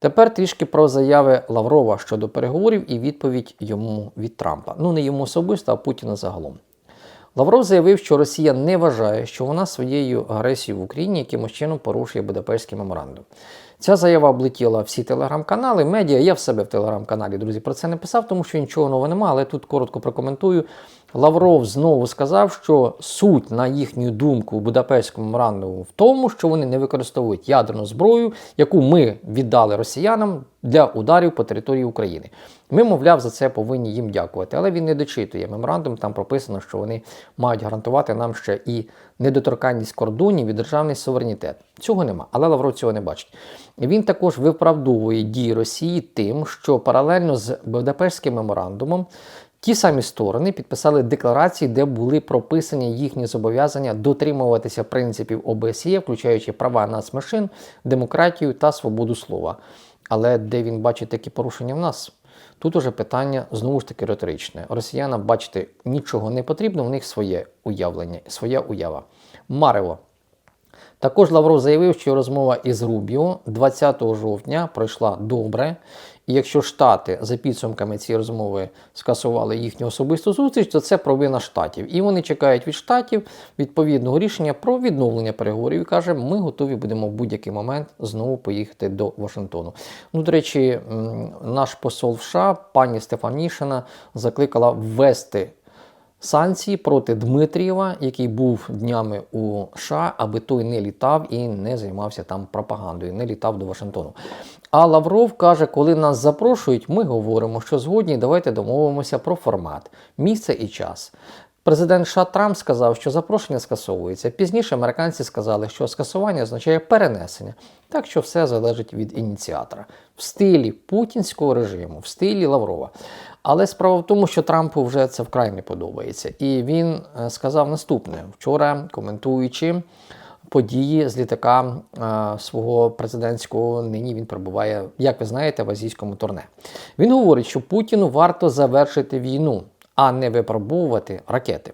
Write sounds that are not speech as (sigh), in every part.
Тепер трішки про заяви Лаврова щодо переговорів і відповідь йому від Трампа. Ну не йому особисто, а Путіна загалом. Лавров заявив, що Росія не вважає, що вона своєю агресією в Україні якимось чином порушує Будапештський меморандум. Ця заява облетіла всі телеграм-канали, медіа. Я в себе в телеграм-каналі, друзі, про це не писав, тому що нічого нового немає, але тут коротко прокоментую. Лавров знову сказав, що суть, на їхню думку, у Будапештському меморандуму в тому, що вони не використовують ядерну зброю, яку ми віддали росіянам для ударів по території України. Ми, мовляв, за це повинні їм дякувати. Але він не дочитує меморандум. Там прописано, що вони мають гарантувати нам ще і недоторканність кордонів і державний суверенітет. Цього нема, але Лавров цього не бачить. Він також виправдовує дії Росії тим, що паралельно з Будапештським меморандумом Ті самі сторони підписали декларації, де були прописані їхні зобов'язання дотримуватися принципів ОБСЄ, включаючи права нацменшин, демократію та свободу слова. Але де він бачить такі порушення в нас? Тут уже питання знову ж таки риторичне. Росіянам бачити нічого не потрібно, в них своє уявлення, своя уява. Марево. Також Лавров заявив, що розмова із Рубіо 20 жовтня пройшла добре. Якщо Штати за підсумками цієї розмови скасували їхню особисту зустріч, то це провина штатів. І вони чекають від штатів відповідного рішення про відновлення переговорів. І каже, ми готові будемо в будь-який момент знову поїхати до Вашингтону. Ну, до речі, наш посол в США, пані Стефанішина, закликала ввести санкції проти Дмитрієва, який був днями у США, аби той не літав і не займався там пропагандою, не літав до Вашингтону. А Лавров каже, коли нас запрошують, ми говоримо, що згодні, давайте домовимося про формат, місце і час. Президент США Трамп сказав, що запрошення скасовується. Пізніше американці сказали, що скасування означає перенесення, так що все залежить від ініціатора в стилі путінського режиму, в стилі Лаврова. Але справа в тому, що Трампу вже це вкрай не подобається. І він е, сказав наступне вчора, коментуючи події з літака е, свого президентського. Нині він перебуває, як ви знаєте, в азійському турне. Він говорить, що Путіну варто завершити війну, а не випробовувати ракети.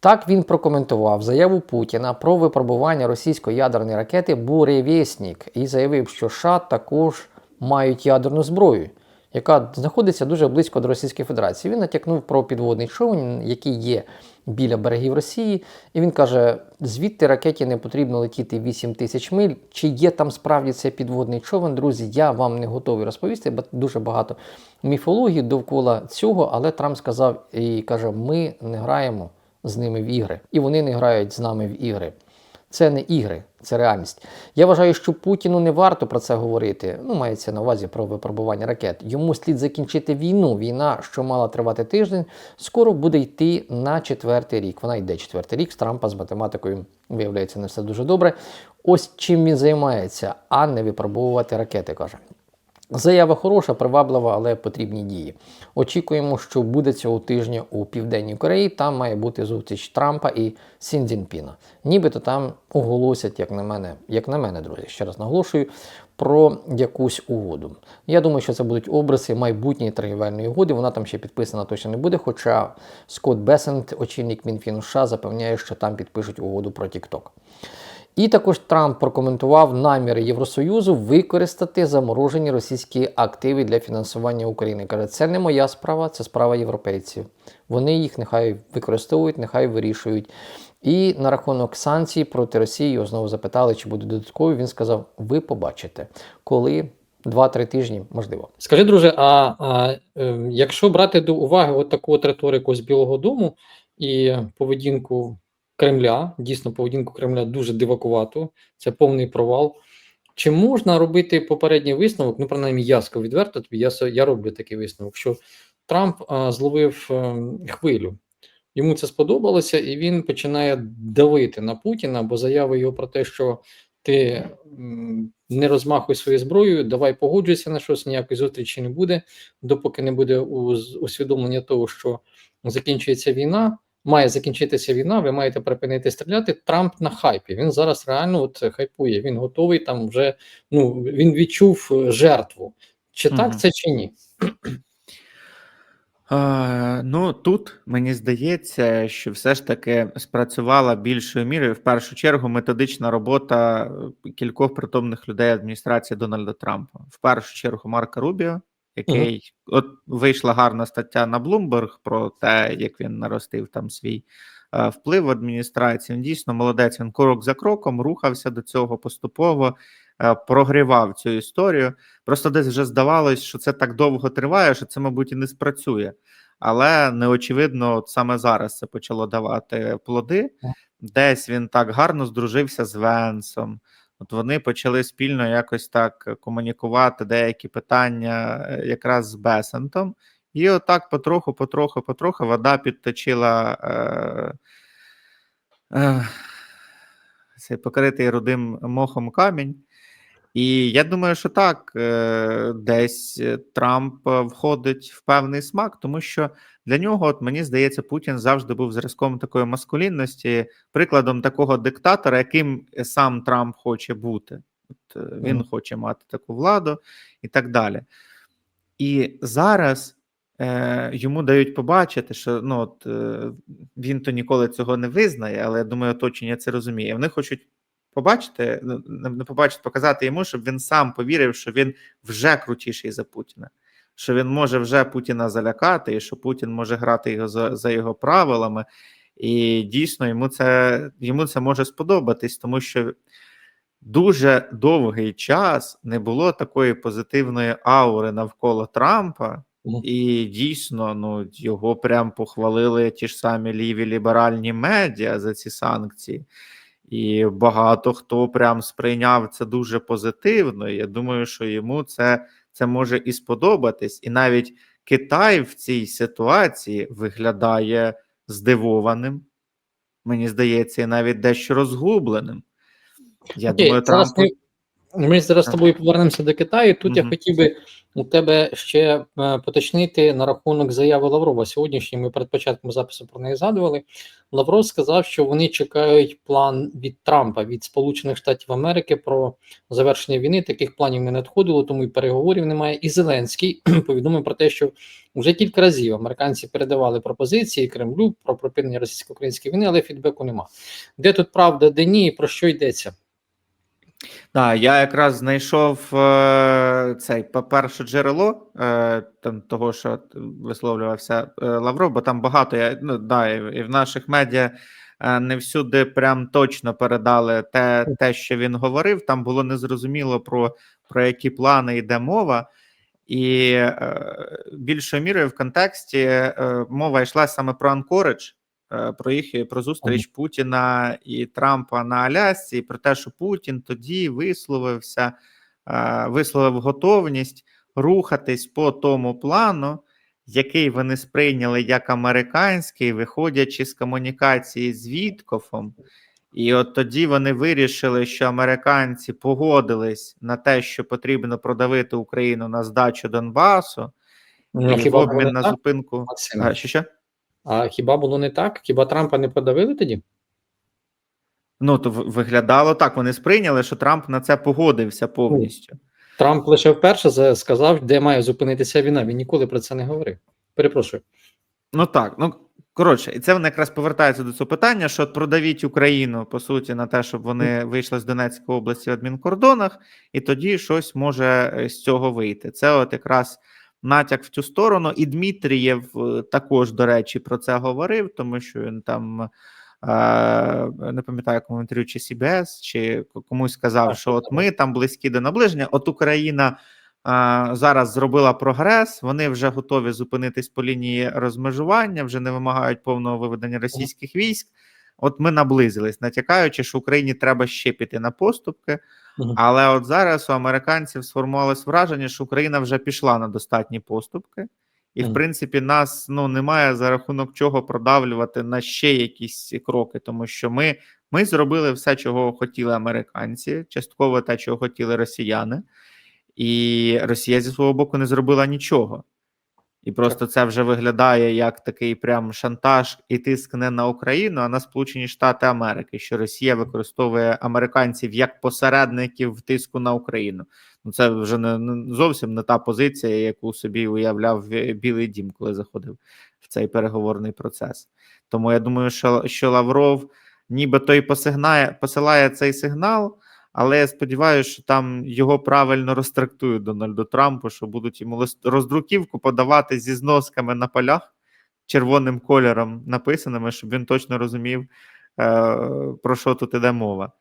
Так він прокоментував заяву Путіна про випробування російської ядерної ракети Буревєснік і заявив, що США також мають ядерну зброю яка знаходиться дуже близько до Російської Федерації. Він натякнув про підводний човен, який є біля берегів Росії, і він каже: звідти ракеті не потрібно летіти 8 тисяч миль. Чи є там справді цей підводний човен? Друзі, я вам не готовий розповісти, бо дуже багато міфології довкола цього. Але Трамп сказав і каже: ми не граємо з ними в ігри, і вони не грають з нами в ігри. Це не ігри, це реальність. Я вважаю, що Путіну не варто про це говорити. Ну, мається на увазі про випробування ракет. Йому слід закінчити війну. Війна, що мала тривати тиждень, скоро буде йти на четвертий рік. Вона йде четвертий рік. З Трампа з математикою виявляється не все дуже добре. Ось чим він займається, а не випробовувати ракети, каже. Заява хороша, приваблива, але потрібні дії. Очікуємо, що буде цього тижня у Південній Кореї. Там має бути зустріч Трампа і Сіндзінпіна. Нібито там оголосять, як на мене, як на мене, друзі, ще раз наголошую, про якусь угоду. Я думаю, що це будуть образи майбутньої торгівельної угоди. Вона там ще підписана точно не буде. Хоча Скотт Бесент, очільник Мінфіну США, запевняє, що там підпишуть угоду про TikTok. І також Трамп прокоментував наміри Євросоюзу використати заморожені російські активи для фінансування України. Каже, це не моя справа, це справа європейців. Вони їх нехай використовують, нехай вирішують. І на рахунок санкцій проти Росії його знову запитали, чи будуть додаткові. Він сказав: ви побачите, коли. Два-три тижні, можливо. Скажи, друже, а а е, якщо брати до уваги от таку от риторику з Білого Дому і поведінку Кремля, дійсно, поведінку Кремля дуже дивакувато, це повний провал. Чи можна робити попередній висновок? Ну, принаймні, я скажу відверто тобі, я я роблю такий висновок, що Трамп а, зловив а, хвилю. Йому це сподобалося, і він починає давити на Путіна, бо заяви його про те, що ти не розмахуй своєю зброєю, давай погоджуйся на щось, ніякої зустрічі не буде, допоки не буде усвідомлення того, що закінчується війна має закінчитися війна, ви маєте припинити стріляти. Трамп на хайпі. Він зараз реально от хайпує. Він готовий там вже. Ну він відчув е, жертву. Чи так це, чи ні? Е, ну, тут мені здається, що все ж таки спрацювала більшою мірою в першу чергу методична робота е, кількох притомних людей адміністрації Дональда Трампа. В першу чергу Марка Рубіо, який от вийшла гарна стаття на Bloomberg про те, як він наростив там свій е, вплив в адміністрації. Він дійсно молодець. Він крок за кроком рухався до цього поступово, е, прогрівав цю історію. Просто десь вже здавалось, що це так довго триває, що це, мабуть, і не спрацює. Але неочевидно, от саме зараз це почало давати плоди. Десь він так гарно здружився з Венсом. От вони почали спільно якось так комунікувати деякі питання е, якраз з Бесентом. І отак потроху, потроху, потроху вода підточила е, е, цей покритий рудим мохом камінь. І я думаю, що так, е, десь е, Трамп е, входить в певний смак, тому що для нього, от мені здається, Путін завжди був зразком такої маскулінності, прикладом такого диктатора, яким сам Трамп хоче бути. От він Мгм. хоче мати таку владу і так далі. І зараз е, йому дають побачити, що ну, от, е, він то ніколи цього не визнає, але я думаю, оточення це розуміє. Вони хочуть побачити, ну, не не побачити, показати йому, щоб він сам повірив, що він вже крутіший за Путіна, що він може вже Путіна залякати, і що Путін може грати його за, за його правилами. І дійсно йому це, йому це може сподобатись, тому що дуже довгий час не було такої позитивної аури навколо Трампа, і дійсно ну, його прям похвалили ті ж самі ліві ліберальні медіа за ці санкції. І багато хто прям сприйняв це дуже позитивно. Я думаю, що йому це, це може і сподобатись. І навіть Китай в цій ситуації виглядає здивованим, мені здається, і навіть дещо розгубленим. Я Окей, думаю, зараз Трампу. Ми, ми зараз з тобою повернемося до Китаю. Тут я хотів би у тебе ще е, поточнити на рахунок заяви Лаврова. Сьогоднішній ми перед початком запису про неї згадували. Лавров сказав, що вони чекають план від Трампа від Сполучених Штатів Америки про завершення війни. Таких планів не надходило, тому і переговорів немає. І Зеленський (clears throat) повідомив про те, що вже кілька разів американці передавали пропозиції Кремлю про припинення російсько-української війни, але фідбеку нема. Де тут правда, де ні, про що йдеться? Так, я якраз знайшов е, цей перше джерело е, там, того, що висловлювався е, Лавров, бо там багато я, ну, да, і, в наших медіа не всюди прям точно передали те, те, що він говорив. Там було незрозуміло про, про які плани йде мова. І більшою мірою в контексті мова йшла саме про Анкоридж, про їх про зустріч Путіна і Трампа на Алясці, і про те, що Путін тоді висловився, е, висловив готовність рухатись по тому плану, який вони сприйняли як американський, виходячи з комунікації з Віткофом. І от тоді вони вирішили, що американці погодились на те, що потрібно продавити Україну на здачу Донбасу, Ну, і в обмін на зупинку. А, що, що? А хіба було не так? Хіба Трампа не продавили тоді? Ну, то виглядало так. Вони сприйняли, що Трамп на це погодився повністю. Трамп лише вперше сказав, де має зупинитися війна. Він ніколи про це не говорив. Перепрошую. Ну так, ну коротше, і це вони якраз повертаються до цього питання: що продавіть Україну по суті на те, щоб вони вийшли з Донецької області в адмінкордонах, і тоді щось може е, з цього вийти. Це от якраз натяк в цю сторону. І Дмитрієв е, також, до речі, про це говорив, тому що він там. е, Не пам'ятаю, кому інтерв'ю, чи CBS, чи комусь сказав, що от ми там близькі до наближення. От Україна а, зараз зробила прогрес. Вони вже готові зупинитись по лінії розмежування, вже не вимагають повного виведення російських військ. От ми наблизились, натякаючи, що Україні треба ще піти на поступки. Але от зараз у американців сформувалось враження, що Україна вже пішла на достатні поступки, і, в принципі, нас ну немає за рахунок чого продавлювати на ще якісь кроки, тому що ми, ми зробили все, чого хотіли американці, частково те, чого хотіли росіяни, і Росія зі свого боку не зробила нічого. І просто це вже виглядає як такий прям шантаж і тиск не на Україну, а на Сполучені Штати Америки, що Росія використовує американців як посередників в тиску на Україну. Ну, це вже не, зовсім не та позиція, яку собі уявляв е, Білий Дім, коли заходив в цей переговорний процес. Тому я думаю, що, що Лавров нібито і посигнає, посилає цей сигнал, але я сподіваюся, що там його правильно розтрактують Дональду Трампу, що будуть йому роздруківку подавати зі зносками на полях червоним кольором написаними, щоб він точно розумів, е, про що тут іде мова.